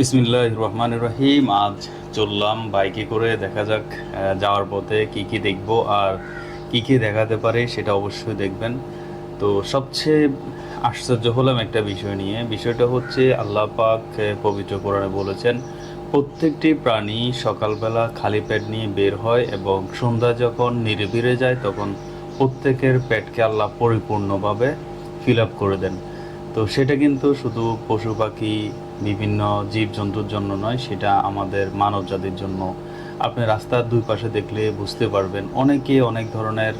বিসমিল্লাহ রহমান রহিম আজ চললাম বাইকে করে, দেখা যাক যাওয়ার পথে কি কি দেখব আর কি কি দেখাতে পারে, সেটা অবশ্যই দেখবেন। তো সবচেয়ে আশ্চর্য হলাম একটা বিষয় নিয়ে। বিষয়টা হচ্ছে আল্লাহ পাক পবিত্র কোরআনে বলেছেন, প্রত্যেকটি প্রাণী সকালবেলা খালি পেট নিয়ে বের হয় এবং সন্ধ্যা যখন নিরিবিড়ে যায়, তখন প্রত্যেকের পেটকে আল্লাহ পরিপূর্ণভাবে ফিল আপ করে দেন। তো সেটা কিন্তু শুধু পশু পাখি বিভিন্ন জীবজন্তুর জন্য নয়, সেটা আমাদের মানব জাতির জন্য। আপনি রাস্তার দুই পাশে দেখলে বুঝতে পারবেন, অনেকে অনেক ধরনের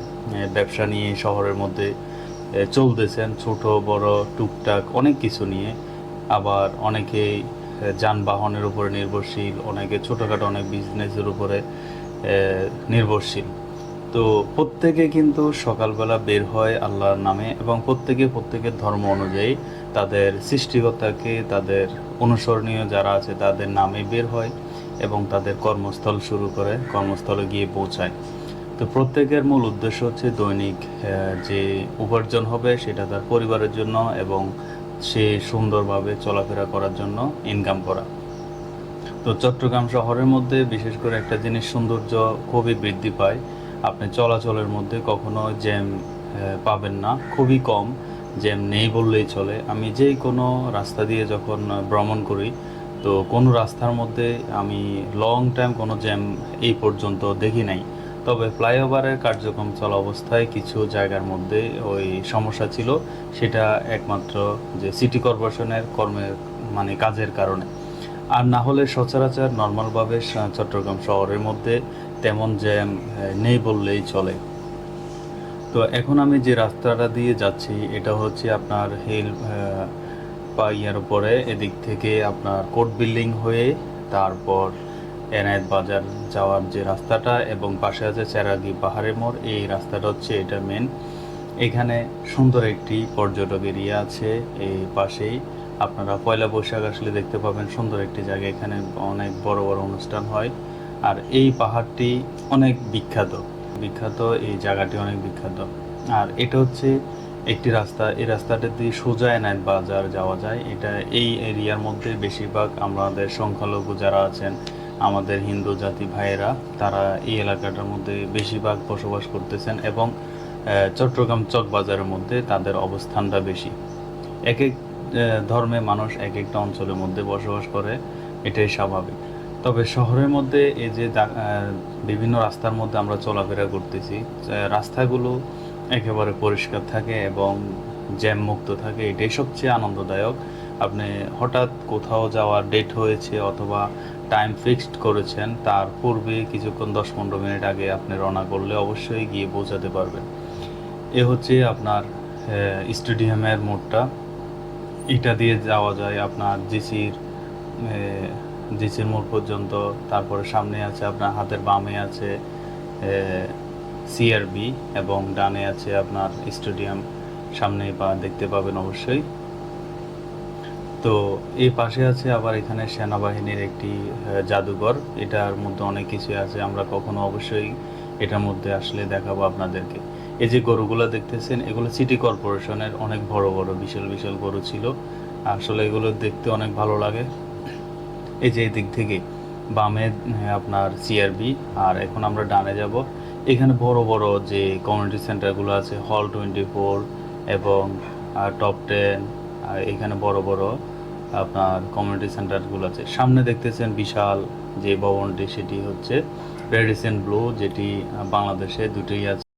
ব্যবসা নিয়ে শহরের মধ্যে চলতেছেন, ছোট, বড়, টুকটাক অনেক কিছু নিয়ে। আবার অনেকেই যানবাহনের উপরে নির্ভরশীল, অনেকে ছোটোখাটো অনেক বিজনেসের উপরে নির্ভরশীল। তো প্রত্যেকে কিন্তু সকালবেলা বের হয় আল্লাহর নামে এবং প্রত্যেকে প্রত্যেকের ধর্ম অনুযায়ী তাদের সৃষ্টিকর্তাকে তাদের অনুসরণীয় যারা আছে তাদের নামে বের হয় এবং তাদের কর্মস্থল শুরু করে, কর্মস্থলে গিয়ে পৌঁছায়। তো প্রত্যেকের মূল উদ্দেশ্য হচ্ছে দৈনিক যে উপার্জন হবে সেটা তার পরিবারের জন্য এবং সে সুন্দরভাবে চলাফেরা করার জন্য ইনকাম করা। তো চট্টগ্রাম শহরের মধ্যে বিশেষ করে একটা জিনিস সৌন্দর্য খুবই বৃদ্ধি পায় আপনি চলাচলের মধ্যে কখনো জ্যাম পাবেন না। খুবই কম জ্যাম নেই বললেই চলে। আমি যেই কোনো রাস্তা দিয়ে যখন ভ্রমণ করি, তো কোনো রাস্তার মধ্যে আমি লং টাইম কোনো জ্যাম এই পর্যন্ত দেখি নাই। তবে ফ্লাইওভারের কার্যক্রম চলা অবস্থায় কিছু জায়গার মধ্যে ওই সমস্যা ছিল। সেটা একমাত্র যে সিটি কর্পোরেশনের কর্মের মানে কাজের কারণে। আর না হলে সচরাচর নর্মালভাবে চট্টগ্রাম শহরের মধ্যে তেমন জ্যাম নেই বললেই চলে। তো এখন আমি যে রাস্তাটা দিয়ে যাচ্ছি, এটা হচ্ছে আপনার হিল পাইয়ার উপরে, এদিক থেকে আপনার কোর্ট বিল্ডিং হয়ে তারপর এনায়েত বাজার যাওয়ার যে রাস্তাটা এবং পাশে আছে চেরাগি পাহাড়ের মোড়, এই রাস্তাটা হচ্ছে এটা মেন এখানে সুন্দর একটি পর্যটক এরিয়া আছে, এই পাশেই। আপনারা পয়লা বৈশাখ আসলে দেখতে পাবেন সুন্দর একটি জায়গা, এখানে অনেক বড় বড় অনুষ্ঠান হয়। আর এই পাহাড়টি অনেক বিখ্যাত। বিখ্যাত, এই জায়গাটি অনেক বিখ্যাত। আর এটা হচ্ছে একটি রাস্তা। এই রাস্তাটা দিয়ে সোজা এনায়েত বাজার যাওয়া যায়। এটা এই এরিয়ার মধ্যে বেশিরভাগ আমাদের সংখ্যালঘু যারা আছেন, আমাদের হিন্দু জাতি ভাইয়েরা, তারা এই এলাকাটার মধ্যে বেশিরভাগ বসবাস করতেছেন এবং চট্টগ্রাম চক বাজারের মধ্যে তাদের অবস্থানটা বেশি। এক এক ধর্মে মানুষ এক একটা অঞ্চলের মধ্যে বসবাস করে, এটাই স্বাভাবিক। তবে শহরের মধ্যে এই যে বিভিন্ন রাস্তার মধ্যে আমরা চলাফেরা করতেছি রাস্তাগুলো একেবারে পরিষ্কার থাকে এবং জ্যাম মুক্ত থাকে। এটাই সবচেয়ে আনন্দদায়ক। আপনি হঠাৎ কোথাও যাওয়ার ডেট হয়েছে অথবা টাইম ফিক্সড করেছেন, তার পূর্বে কিছুক্ষণ দশ পনেরো মিনিট আগে আপনি রওনা করলে অবশ্যই গিয়ে পৌঁছাতে পারবেন। এ হচ্ছে আপনার স্টেডিয়ামের মোড়টা। এটা দিয়ে যাওয়া যায় আপনার জিসির জিসির মোড় পর্যন্ত, তারপরে সামনে আছে আপনার হাতের বামে আছে সিআরবি এবং ডানে আছে আপনার স্টেডিয়াম। সামনে বা দেখতে পাবেন অবশ্যই। তো এই পাশে আছে আবার এখানে সেনাবাহিনীর একটি জাদুঘর। এটার মধ্যে অনেক কিছু আছে, আমরা কখনো অবশ্যই এটার মধ্যে আসলে দেখাবো আপনাদেরকে। এই যে গরুগুলো দেখতেছেন, এগুলো সিটি কর্পোরেশনের অনেক বড় বড়, বিশাল বিশাল গরু ছিল। আসলে এগুলো দেখতে অনেক ভালো লাগে। এই যে দিক থেকে বামে আপনার সিআরবি আর এখন আমরা ডানে যাব। এখানে বড় বড় যে কমিউনিটি সেন্টারগুলো আছে হল টোয়েন্টি ফোর এবং টপ টেন এখানে বড় বড়, আপনার কমিউনিটি সেন্টারগুলো আছে। সামনে দেখতেছেন বিশাল যে ভবনটি, সেটি হচ্ছে রেডিসেন্ট ব্লু যেটি বাংলাদেশে দুটোই আছে।